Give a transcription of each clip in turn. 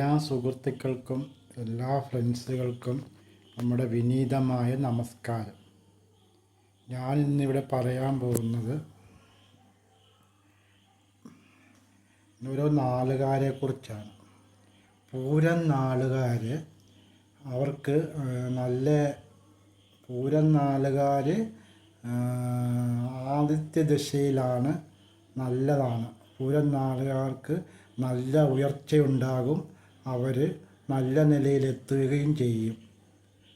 എല്ലാ സുഹൃത്തുക്കൾക്കും എല്ലാ ഫ്രണ്ട്സുകൾക്കും നമ്മുടെ വിനീതമായ നമസ്കാരം. ഞാൻ ഇന്നിവിടെ പറയാൻ പോകുന്നത് ഓരോ നാളുകാരെക്കുറിച്ചാണ് പൂരം നാളുകാർ അവർക്ക് നല്ല പൂരം നാളുകാർ ആദിത്യ ദശയിലാണ് നല്ലതാണ്. പൂരം നാളുകാർക്ക് നല്ല ഉയർച്ചയുണ്ടാകും. അവർ നല്ല നിലയിലെത്തുകയും ചെയ്യും.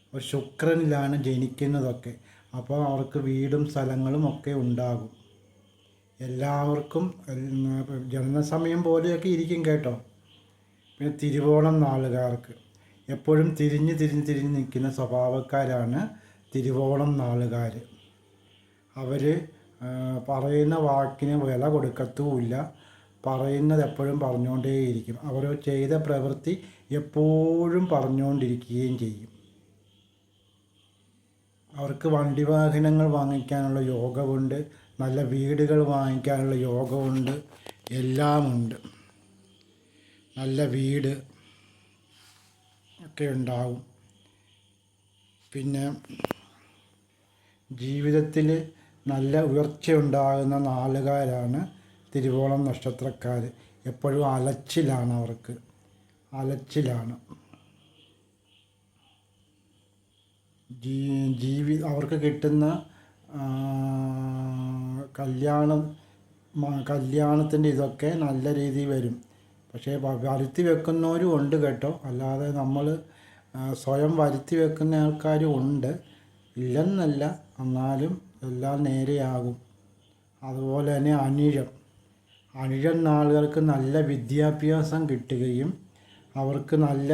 അപ്പോൾ ശുക്രനിലാണ് ജനിക്കുന്നതൊക്കെ. അപ്പോൾ അവർക്ക് വീടും സ്ഥലങ്ങളും ഒക്കെ ഉണ്ടാകും. എല്ലാവർക്കും ജനനസമയം പോലെയൊക്കെ ഇരിക്കും കേട്ടോ. പിന്നെ തിരുവോണം നാളുകാർക്ക്. എപ്പോഴും തിരിഞ്ഞ് തിരിഞ്ഞ് തിരിഞ്ഞ് നിൽക്കുന്ന സ്വഭാവക്കാരാണ് തിരുവോണം നാളുകാർ അവർ പറയുന്ന വാക്കിന് വില കൊടുക്കത്തുമില്ല. പറയുന്നത് എപ്പോഴും പറഞ്ഞുകൊണ്ടേയിരിക്കും. അവർ ചെയ്ത പ്രവൃത്തി എപ്പോഴും പറഞ്ഞുകൊണ്ടിരിക്കുകയും ചെയ്യും. അവർക്ക് വണ്ടി വാഹനങ്ങൾ വാങ്ങിക്കാനുള്ള യോഗമുണ്ട് നല്ല വീടുകൾ വാങ്ങിക്കാനുള്ള യോഗമുണ്ട് എല്ലാമുണ്ട്. നല്ല വീട് ഒക്കെ ഉണ്ടാവും. പിന്നെ ജീവിതത്തിൽ നല്ല ഉയർച്ചയുണ്ടാകുന്ന നാളുകാരാണ് തിരുവോണം നക്ഷത്രക്കാർ എപ്പോഴും അലച്ചിലാണ് അവർക്ക്. അലച്ചിലാണ്. ജീ ജീവി അവർക്ക് കിട്ടുന്ന കല്യാണം കല്യാണത്തിന്റെ ഇതൊക്കെ നല്ല രീതിയിൽ വരും. പക്ഷേ വരുത്തി വെക്കുന്നവരും ഉണ്ട് കേട്ടോ. അല്ലാതെ നമ്മൾ സ്വയം വരുത്തി വെക്കുന്ന ആൾക്കാരും ഉണ്ട്. ഇല്ലെന്നല്ല എന്നാലും എല്ലാം നേരെയാകും. അതുപോലെ തന്നെ അനിഴം. അനിഴം ആളുകൾക്ക് നല്ല വിദ്യാഭ്യാസം കിട്ടുകയും അവർക്ക് നല്ല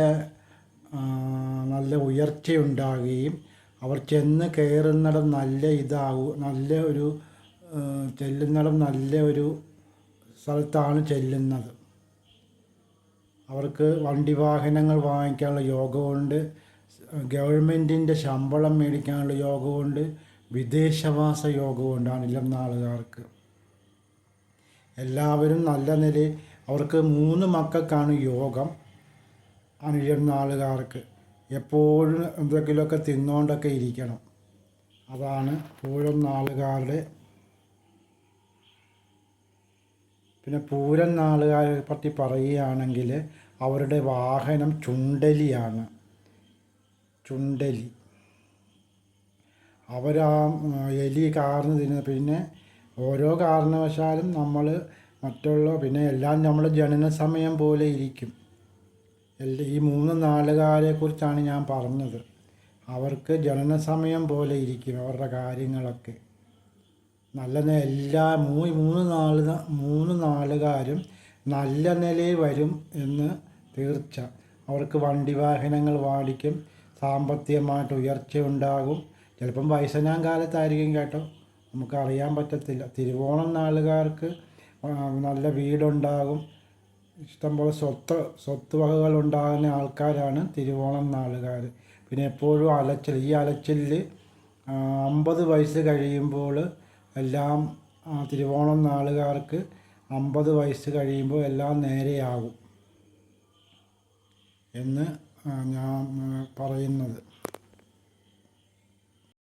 നല്ല ഉയർച്ചയുണ്ടാകുകയും അവർ ചെന്ന് കയറുന്നിടം നല്ല ഇതാകും നല്ല ഒരു ചെല്ലുന്നിടം നല്ല ഒരു സ്ഥലത്താണ് ചെല്ലുന്നത്. അവർക്ക് വണ്ടി വാഹനങ്ങൾ വാങ്ങിക്കാനുള്ള യോഗമുണ്ട് ഗവൺമെന്റിന്റെ ശമ്പളം മേടിക്കാനുള്ള യോഗമുണ്ട് വിദേശവാസ യോഗമുണ്ട് അണിലം നാളുകാർക്ക്. എല്ലാവരും നല്ല നിലയിൽ അവർക്ക് മൂന്ന് മക്കൾക്കാണ് യോഗം. അനിഴം ആളുകാർക്ക് എപ്പോഴും എന്തെങ്കിലുമൊക്കെ തിന്നുകൊണ്ടൊക്കെ ഇരിക്കണം. അതാണ് പൂരം നാളുകാരുടെ പിന്നെ പൂരം നാളുകാരെ പറ്റി പറയുകയാണെങ്കിൽ അവരുടെ വാഹനം ചുണ്ടലിയാണ്. ചുണ്ടലി. അവരാ എലി കാർന്ന് തിന്നുന്നത് പിന്നെ ഓരോ കാരണവശാലും നമ്മൾ മറ്റുള്ള പിന്നെ എല്ലാം നമ്മൾ ജനന സമയം പോലെ ഇരിക്കും. ഈ മൂന്ന് നാലുകാരെക്കുറിച്ചാണ് ഞാൻ പറഞ്ഞത്. അവർക്ക് ജനന സമയം പോലെ ഇരിക്കും അവരുടെ കാര്യങ്ങളൊക്കെ. നല്ല എല്ലാ മൂ മൂന്ന് നാല് മൂന്ന് നാലുകാരും നല്ല നിലയിൽ വരും എന്ന് തീർച്ച. അവർക്ക് വണ്ടി വാഹനങ്ങൾ വാടിക്കും സാമ്പത്തികമായിട്ട് ഉയർച്ച ഉണ്ടാകും ചിലപ്പം വയസ്സനാം കാലത്തായിരിക്കും കേട്ടോ. നമുക്ക് അറിയാൻ പറ്റത്തില്ല. തിരുവോണം നാളുകാർക്ക് നല്ല വീടുണ്ടാകും. ഇഷ്ടംപോലെ സ്വത്ത് സ്വത്ത് വകകൾ ഉണ്ടാകുന്ന ആൾക്കാരാണ് തിരുവോണം നാളുകാർ പിന്നെ എപ്പോഴും അലച്ചിൽ ഈ അലച്ചിലിൽ അമ്പത് വയസ്സ് കഴിയുമ്പോൾ എല്ലാം തിരുവോണം നാളുകാർക്ക് അമ്പത് വയസ്സ് കഴിയുമ്പോൾ എല്ലാം നേരെയാകും എന്ന് ഞാൻ പറയുന്നത്.